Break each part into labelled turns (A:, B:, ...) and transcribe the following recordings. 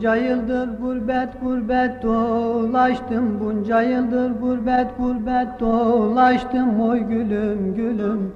A: Bunca yıldır gurbet gurbet dolaştım. Bunca yıldır gurbet gurbet dolaştım. Oy gülüm gülüm.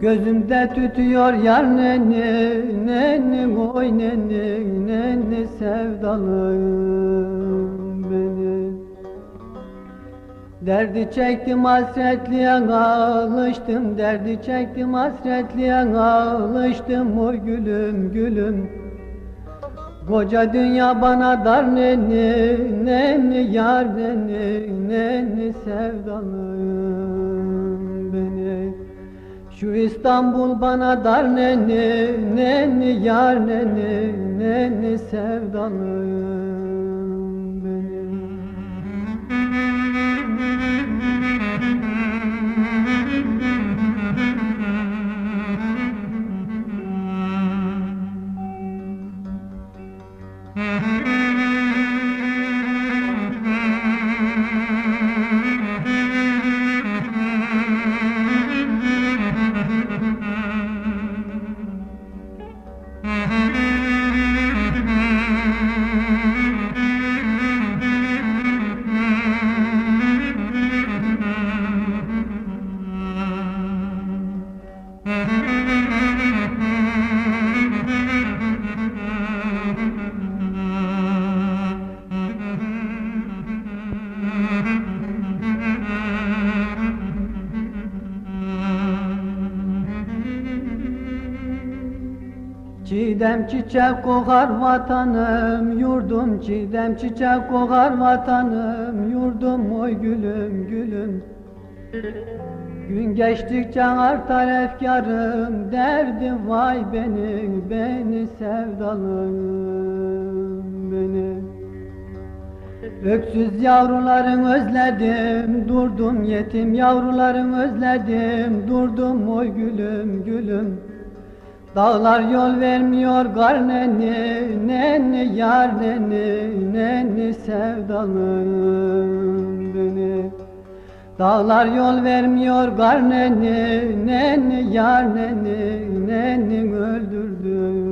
A: Gözümde tütüyor yar nenni Nenni oy nenni Nenni sevdalım beni Derdi çektim hasretliye alıştım. Derdi çektim hasretliye alıştım. Oy gülüm gülüm Koca dünya bana dar nenni Nenni yar nenni Nenni sevdalım beni. Şu İstanbul bana dar nenni Nenni yar nenni Nenni sevdalım Çiğdem çiçek kokar vatanım yurdum Çiğdem çiçek kokar vatanım yurdum Oy gülüm gülüm. Gün geçtikçe artar efkarım Derdim vay beni beni sevdalım beni Öksüz yavruların özledim durdum yetim yavruların özledim durdum oy gülüm gülüm Dağlar yol vermiyor gar nenni, nenni yar nenni, nenni sevdalım beni. Dağlar yol vermiyor gar nenni, nenni yar nenni, nenni öldürdün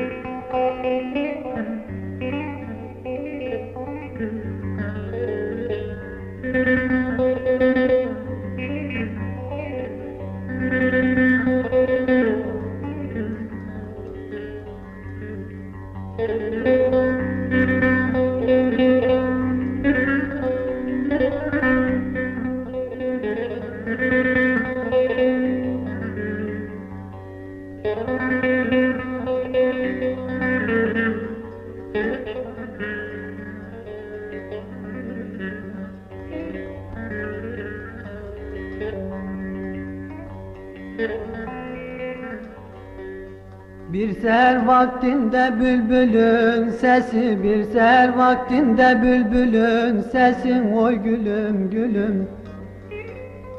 A: Bir seher vaktinde bülbülün sesi Bir seher vaktinde bülbülün sesin Oy gülüm gülüm.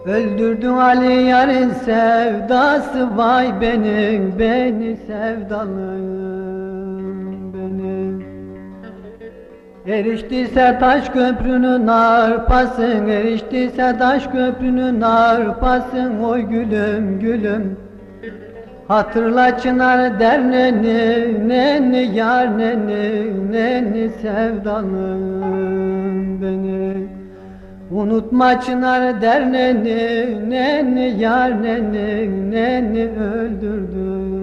A: Öldürdün Ali yarın sevdası Vay benim beni sevdalım Eriştiyse taş köprünün arpasın Eriştiyse taş köprünün arpasın. Oy gülüm gülüm. Hatırla çınar derneni, neni yar neni, neni sevdalım beni. Unutma çınar derneni, neni yar neni, neni öldürdün